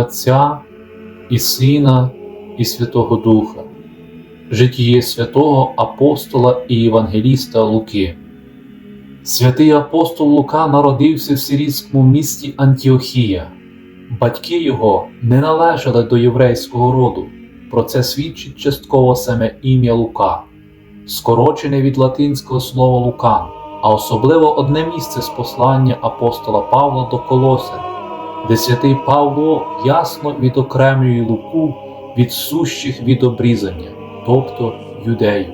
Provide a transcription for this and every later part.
Отця і Сина, і Святого Духа, житіє святого апостола і Євангеліста Луки. Святий апостол Лука народився в сирійському місті Антіохія. Батьки його не належали до єврейського роду, про це свідчить частково саме ім'я Лука, скорочене від латинського слова Лукан, а особливо одне місце з послання апостола Павла до Колосин, де святий Павло ясно відокремлює Луку від сущих від обрізання, тобто юдею.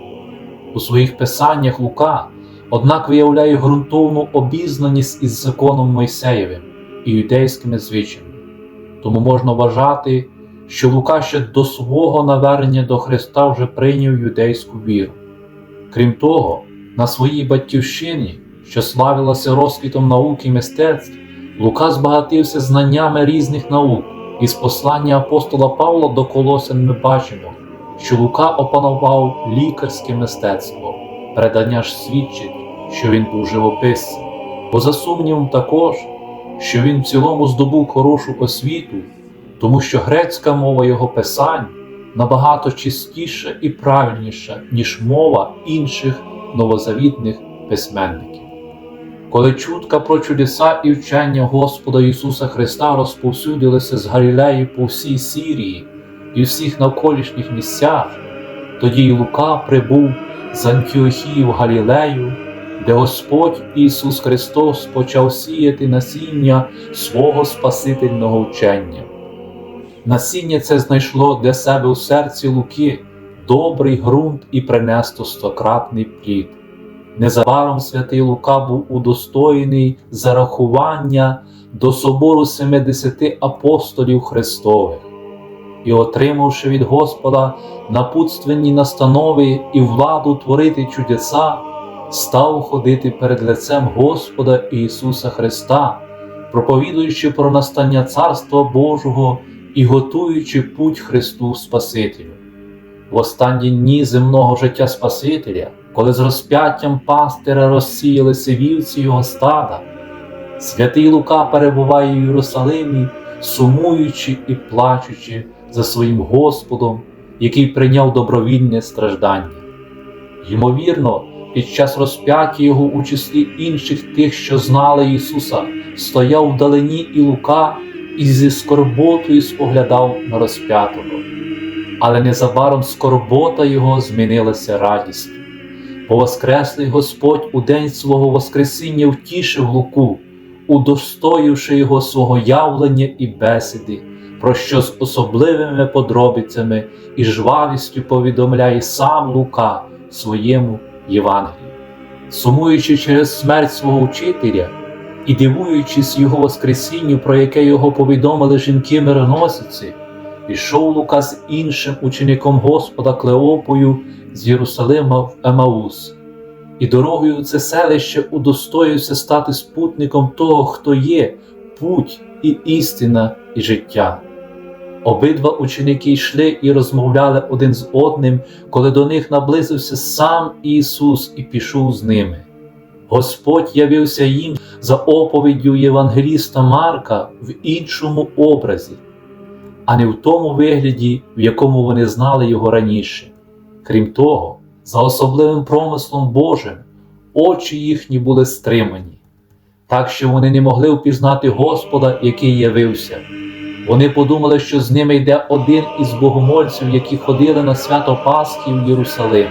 У своїх писаннях Лука, однак виявляє ґрунтовну обізнаність із законом Мойсеєвим і юдейськими звичаями. Тому можна вважати, що Лука ще до свого навернення до Христа вже прийняв юдейську віру. Крім того, на своїй батьківщині, що славилася розквітом науки і мистецтв, Лука збагатився знаннями різних наук, і з послання апостола Павла до Колосин ми бачимо, що Лука опанував лікарське мистецтво, передання ж свідчить, що він був живописцем, бо за сумнівом також, що він в цілому здобув хорошу освіту, тому що грецька мова його писань набагато чистіша і правильніша, ніж мова інших новозавітних письменників. Коли чутка про чудеса і вчення Господа Ісуса Христа розповсюдилися з Галілеї по всій Сірії і всіх навколишніх місцях, тоді й Лука прибув з Антіохії в Галілею, де Господь Ісус Христос почав сіяти насіння свого Спасительного вчення. Насіння це знайшло для себе у серці Луки добрий ґрунт і принесло стократний плід. Незабаром святий Лука був удостоєний зарахування до собору 70 апостолів Христових і, отримавши від Господа напутственні настанови і владу творити чудеса, став ходити перед лицем Господа Ісуса Христа, проповідуючи про настання Царства Божого і готуючи путь Христу Спасителю. В останні дні земного життя Спасителя, коли з розп'яттям пастиря розсіялися вівці його стада, святий Лука перебуває в Єрусалимі, сумуючи і плачучи за своїм Господом, який прийняв добровільне страждання. Ймовірно, під час розп'яття його у числі інших тих, що знали Ісуса, стояв вдалині і Лука і зі скорботою споглядав на розп'ятого. Але незабаром скорбота його змінилася радістю. Бо Воскреслий Господь у день свого Воскресіння втішив Луку, удостоївши його свого явлення і бесіди, про що з особливими подробицями і жвавістю повідомляє сам Лука своєму Євангелії. Сумуючи через смерть свого учителя і дивуючись його Воскресінню, про яке його повідомили жінки мироносиці, пішов Лука з іншим учеником Господа Клеопою з Єрусалима в Емаус, і дорогою це селище удостоївся стати спутником того, хто є путь і істина, і життя. Обидва ученики йшли і розмовляли один з одним, коли до них наблизився сам Ісус і пішов з ними. Господь явився їм за оповіддю Євангеліста Марка в іншому образі, а не в тому вигляді, в якому вони знали його раніше. Крім того, за особливим промислом Божим очі їхні були стримані, так що вони не могли впізнати Господа, який явився. Вони подумали, що з ними йде один із богомольців, які ходили на свято Пасхи в Єрусалим.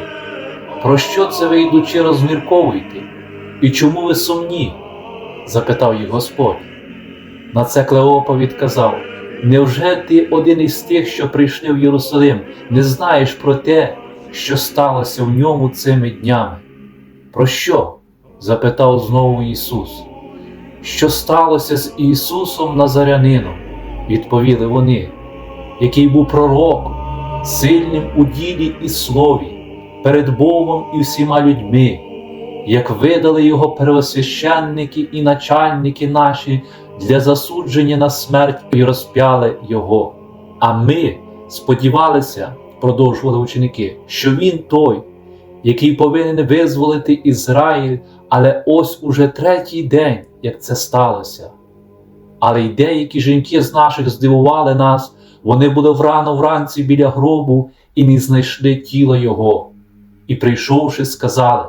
Про що це ви йдучи розмірковуєте? І чому ви сумні? запитав їх Господь. На це Клеопа відказав: Невже ти один із тих, що прийшли в Єрусалим, не знаєш про те, що сталося в ньому цими днями? Про що? запитав знову Ісус. Що сталося з Ісусом Назарянином? відповіли вони, який був пророком, сильним у ділі і слові, перед Богом і всіма людьми, як видали його первосвященники і начальники наші для засудження на смерть і розп'яли Його. А ми сподівалися, продовжували ученики, що Він той, який повинен визволити Ізраїль, але ось уже третій день, як це сталося. Але й деякі жінки з наших здивували нас, вони були врано вранці біля гробу і не знайшли тіла його. І, прийшовши, сказали,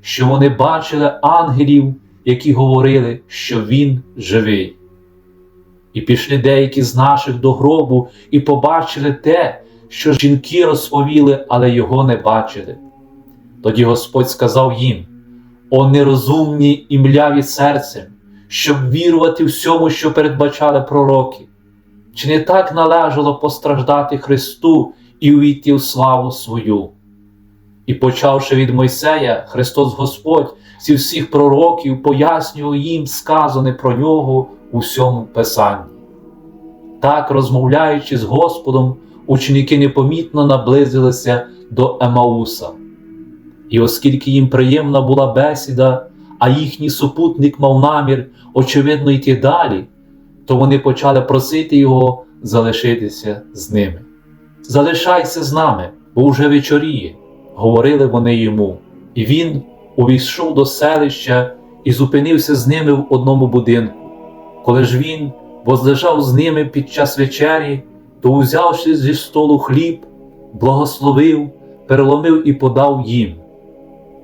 що вони бачили ангелів, які говорили, що він живий. І пішли деякі з наших до гробу і побачили те, що жінки розповіли, але його не бачили. Тоді Господь сказав їм: О нерозумні і мляві серцем, щоб вірувати всьому, що передбачали пророки. Чи не так належало постраждати Христу і увійти в славу свою? І почавши від Мойсея, Христос Господь зі всіх пророків пояснював їм сказане про нього у всьому Писанні. Так, розмовляючи з Господом, ученики непомітно наблизилися до Емауса. І оскільки їм приємна була бесіда, а їхній супутник мав намір, очевидно, йти далі, то вони почали просити його залишитися з ними. Залишайся з нами, бо вже вечоріє, говорили вони йому. І він увійшов до селища і зупинився з ними в одному будинку. Коли ж він возлежав з ними під час вечері, то, узявши зі столу хліб, благословив, переломив і подав їм.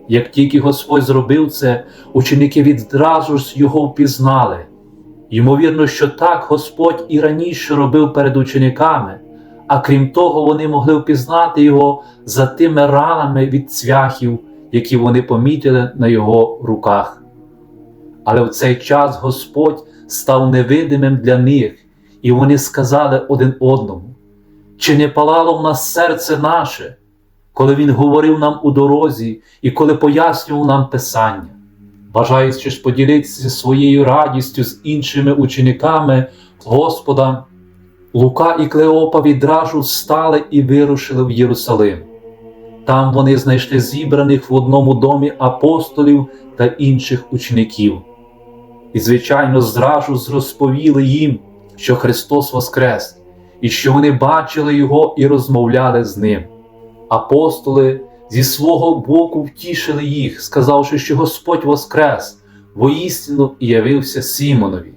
Як тільки Господь зробив це, ученики відразу ж його впізнали. Ймовірно, що так Господь і раніше робив перед учениками, а крім того, вони могли впізнати його за тими ранами від цвяхів, які вони помітили на його руках. Але в цей час Господь став невидимим для них, і вони сказали один одному: чи не палало в нас серце наше, коли Він говорив нам у дорозі і коли пояснював нам Писання? Бажаючи ж поділитися своєю радістю з іншими учениками Господа, Лука і Клеопа відразу встали і вирушили в Єрусалим. Там вони знайшли зібраних в одному домі апостолів та інших учеників. І, звичайно, зразу розповіли їм, що Христос Воскрес, і що вони бачили Його і розмовляли з Ним. Апостоли зі свого боку втішили їх, сказавши, що Господь Воскрес воістину і явився Сімонові.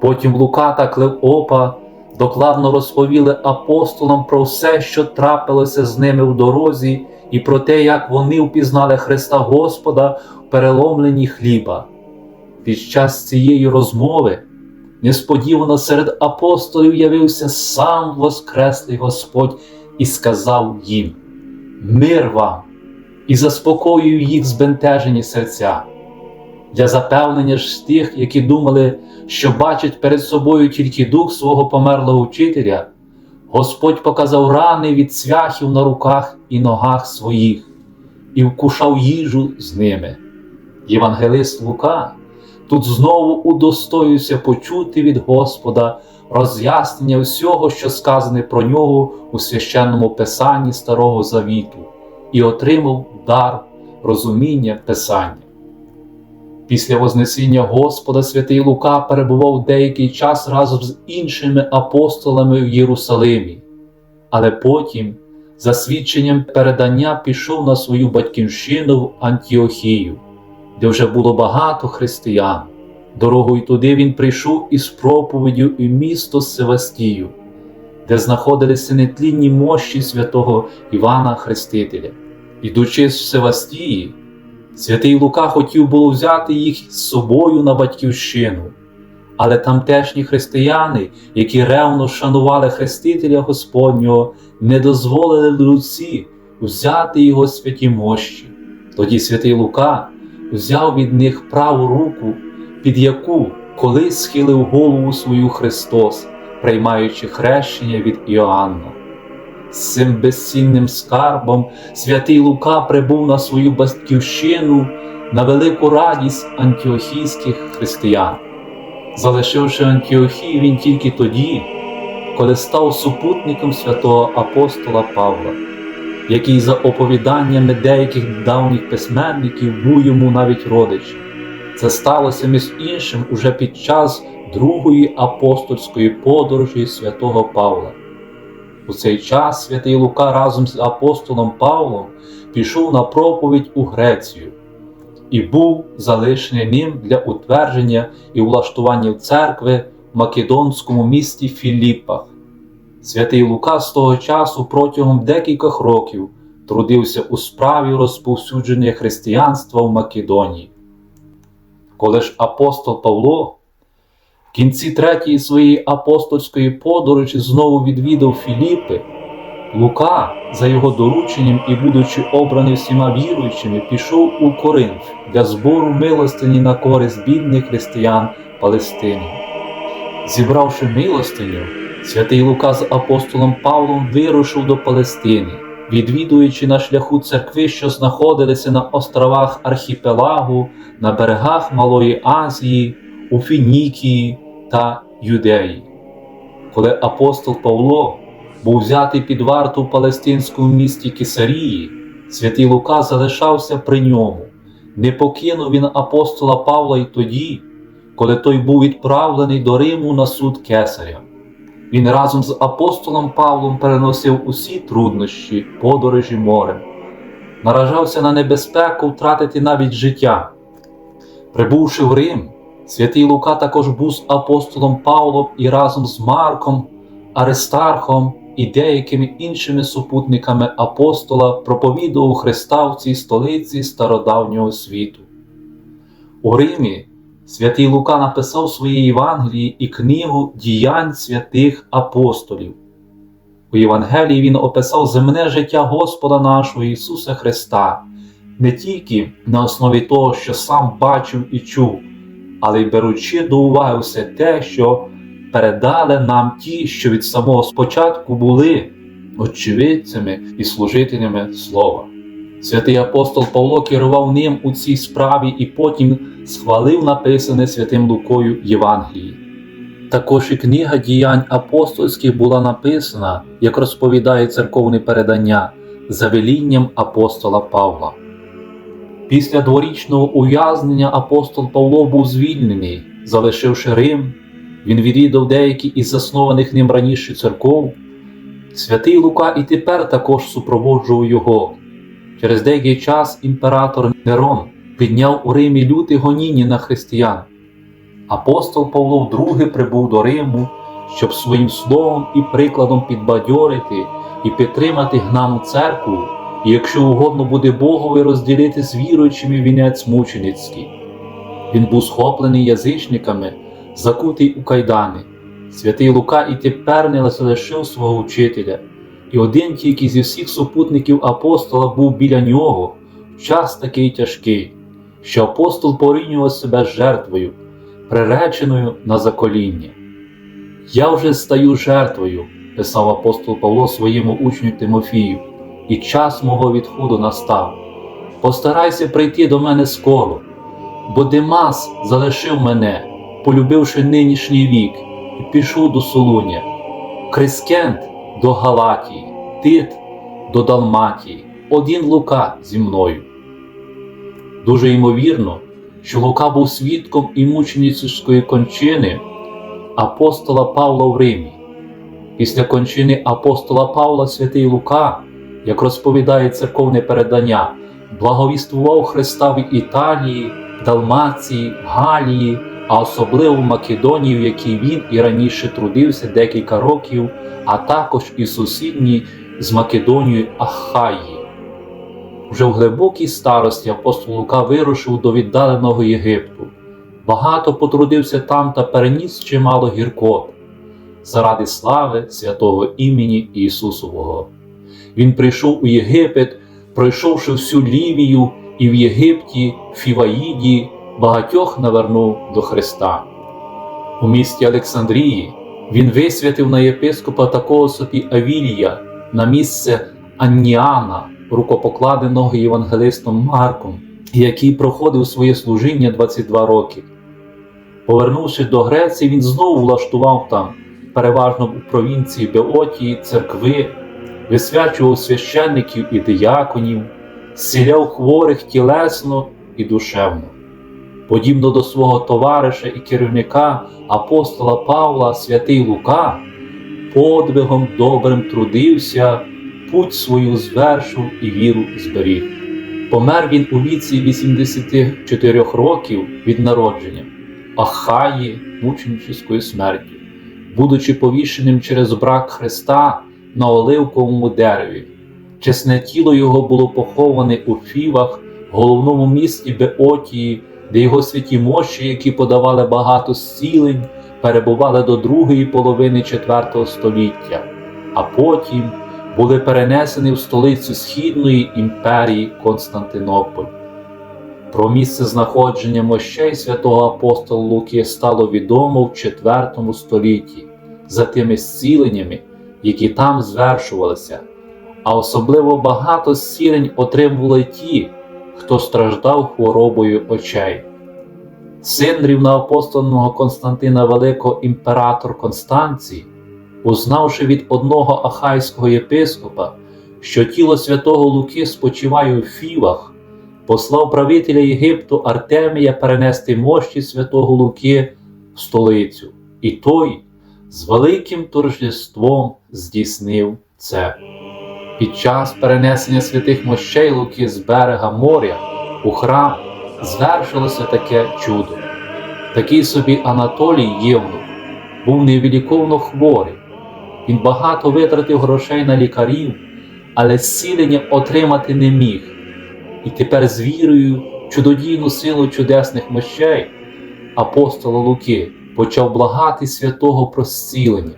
Потім Лука та Клеопа докладно розповіли апостолам про все, що трапилося з ними в дорозі, і про те, як вони впізнали Христа Господа в переломленні хліба. Під час цієї розмови несподівано серед апостолів явився сам Воскреслий Господь і сказав їм: Мир вам! і заспокоює їх збентежені серця. Для запевнення ж тих, які думали, що бачать перед собою тільки дух свого померлого вчителя, Господь показав рани від цвяхів на руках і ногах своїх і вкушав їжу з ними. Євангелист Лука тут знову удостоюється почути від Господа роз'яснення всього, що сказане про нього у священному писанні Старого Завіту, і отримав дар розуміння Писання. Після Вознесіння Господа святий Лука перебував деякий час разом з іншими апостолами в Єрусалимі, але потім, за свідченням передання, пішов на свою батьківщину в Антіохію, де вже було багато християн. Дорогою туди він прийшов із проповіддю у місто Севастію, де знаходилися нетлінні мощі святого Івана Хрестителя. Ідучи з Севастії, Святий Лука хотів було взяти їх з собою на батьківщину, але тамтешні християни, які ревно шанували Хрестителя Господнього, не дозволили Луці взяти його святі мощі. Тоді святий Лука взяв від них праву руку, під яку колись схилив голову свою Христос, приймаючи хрещення від Іоанна. З цим безцінним скарбом святий Лука прибув на свою батьківщину на велику радість антіохійських християн. Залишивши Антіохію він тільки тоді, коли став супутником святого апостола Павла, який, за оповіданнями деяких давніх письменників, був йому навіть родичем. Це сталося між іншим уже під час другої апостольської подорожі святого Павла. У цей час святий Лука разом з апостолом Павлом пішов на проповідь у Грецію і був залишений ним для утвердження і влаштування церкви в македонському місті Філіппах. Святий Лука з того часу протягом декількох років трудився у справі розповсюдження християнства в Македонії. Коли ж апостол Павло в кінці третьої своєї апостольської подорожі знову відвідав Філіппи, Лука, за його дорученням і будучи обраний всіма віруючими, пішов у Коринф для збору милостині на користь бідних християн Палестини. Зібравши милостиню, святий Лука з апостолом Павлом вирушив до Палестини, відвідуючи на шляху церкви, що знаходилися на островах Архіпелагу, на берегах Малої Азії, у Фінікії та Юдеї. Коли апостол Павло був взятий під варту в палестинському місті Кесарії, святий Лука залишався при ньому. Не покинув він апостола Павла й тоді, коли той був відправлений до Риму на суд Кесаря. Він разом з апостолом Павлом переносив усі труднощі, подорожі морем, наражався на небезпеку втратити навіть життя. Прибувши в Рим, святий Лука також був з апостолом Павлом і разом з Марком, Аристархом і деякими іншими супутниками апостола проповідував Христа в цій столиці стародавнього світу. У Римі святий Лука написав свої Євангелії і книгу діянь святих апостолів. У Євангелії він описав земне життя Господа нашого Ісуса Христа не тільки на основі того, що сам бачив і чув, але й беручи до уваги все те, що передали нам ті, що від самого спочатку були очевидцями і служителями Слова. Святий апостол Павло керував ним у цій справі і потім схвалив написане святим Лукою Євангелії. Також і книга діянь апостольських була написана, як розповідає церковне передання, за велінням апостола Павла. Після дворічного ув'язнення апостол Павло був звільнений, залишивши Рим, він відвідав деякі із заснованих ним раніше церков. Святий Лука і тепер також супроводжував його. Через деякий час імператор Нерон підняв у Римі люті гоніння на християн. Апостол Павло вдруге прибув до Риму, щоб своїм словом і прикладом підбадьорити і підтримати гнану церкву, і якщо угодно буде Богові розділити з віруючими вінець мученицький. Він був схоплений язичниками, закутий у кайдани. Святий Лука і тепер не залишив свого учителя, і один тільки зі всіх супутників апостола був біля нього час такий тяжкий, що апостол порівнював себе з жертвою, приреченою на закоління. Я вже стаю жертвою, писав апостол Павло своєму учню Тимофію, і час мого відходу настав. Постарайся прийти до мене скоро, бо Демас залишив мене, полюбивши нинішній вік, і пішов до Солуня, Крискент до Галатії, Тит до Далматії, один Лука зі мною. Дуже ймовірно, що Лука був свідком і мученицької кончини апостола Павла в Римі. Після кончини апостола Павла святий Лука, як розповідає церковне передання, благовіствував Христа в Італії, Далмації, Галії, а особливо в Македонії, в якій він і раніше трудився декілька років, а також і сусідній з Македонією Ахаї. Вже в глибокій старості апостол Лука вирушив до віддаленого Єгипту. Багато потрудився там та переніс чимало гіркот заради слави святого імені Ісусового. Він прийшов у Єгипет, пройшовши всю Лівію і в Єгипті, Фіваїді, багатьох навернув до Христа. У місті Олександрії він висвятив на єпископа такого собі Авілія на місце Анніана, рукопокладеного євангелистом Марком, який проходив своє служіння 22 роки. Повернувшись до Греції, він знову влаштував там, переважно у провінції Беотії, церкви, висвячував священників і дияконів, зціляв хворих тілесно і душевно. Подібно до свого товариша і керівника апостола Павла, святий Лука, подвигом добрим трудився, путь свою звершив і віру зберіг. Помер він у віці 84 років від народження, Ахаї мученическою смертю, будучи повішеним через брак Христа на оливковому дереві. Чесне тіло його було поховане у Фівах, головному місті Беотії, де його святі мощі, які подавали багато зцілень, перебували до другої половини IV століття, а потім були перенесені в столицю Східної імперії Константинополь. Про місце знаходження мощей святого апостола Луки стало відомо в IV столітті за тими зціленнями, які там звершувалися, а особливо багато зцілень отримували ті, хто страждав хворобою очей. Син рівноапостольного Константина Великого імператор Констанцій, узнавши від одного ахайського єпископа, що тіло святого Луки спочиває у Фівах, послав правителя Єгипту Артемія перенести мощі святого Луки в столицю, і той з великим торжеством здійснив це. Під час перенесення святих мощей Луки з берега моря у храм звершилося таке чудо. Такий собі Анатолій Євнух був невіліковно хворий. Він багато витратив грошей на лікарів, але зцілення отримати не міг. І тепер з вірою чудодійну силу чудесних мощей апостола Луки почав благати святого про зцілення.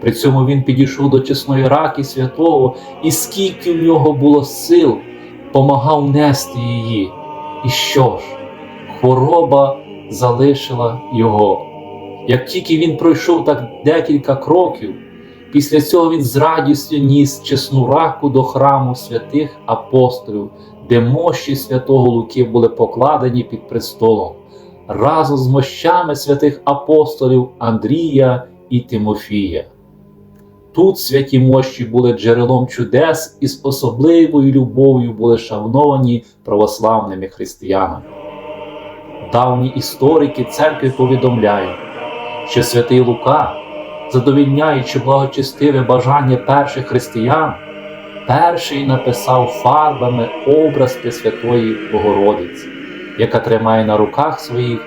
При цьому він підійшов до чесної раки святого, і скільки в нього було сил, помагав нести її. І що ж, хвороба залишила його. Як тільки він пройшов так декілька кроків, після цього він з радістю ніс чесну раку до храму святих апостолів, де мощі святого Луки були покладені під престолом, разом з мощами святих апостолів Андрія і Тимофія. Тут святі мощі були джерелом чудес і з особливою любов'ю були шановані православними християнами. Давні історики церкви повідомляють, що святий Лука, задовільняючи благочестиве бажання перших християн, перший написав фарбами образ Пресвятої Богородиці, яка тримає на руках своїх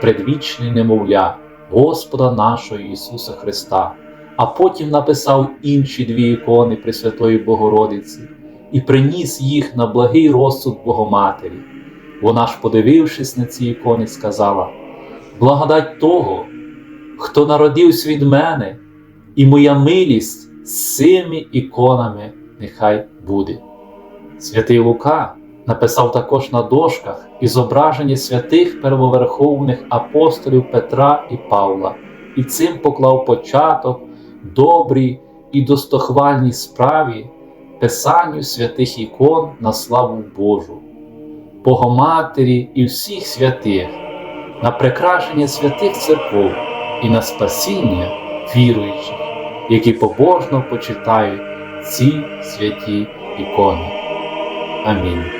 предвічне немовля Господа нашого Ісуса Христа а потім написав інші дві ікони Пресвятої Богородиці і приніс їх на благий розсуд Богоматері. Вона ж, подивившись на ці ікони, сказала: Благодать того, хто народився від мене, і моя милість з цими іконами нехай буде. Святий Лука написав також на дошках і зображення святих первоверховних апостолів Петра і Павла, і цим поклав початок добрій і достохвальній справі писанню святих ікон на славу Божу, Богоматері і всіх святих, на прикрашення святих церков і на спасіння віруючих, які побожно почитають ці святі ікони. Амінь.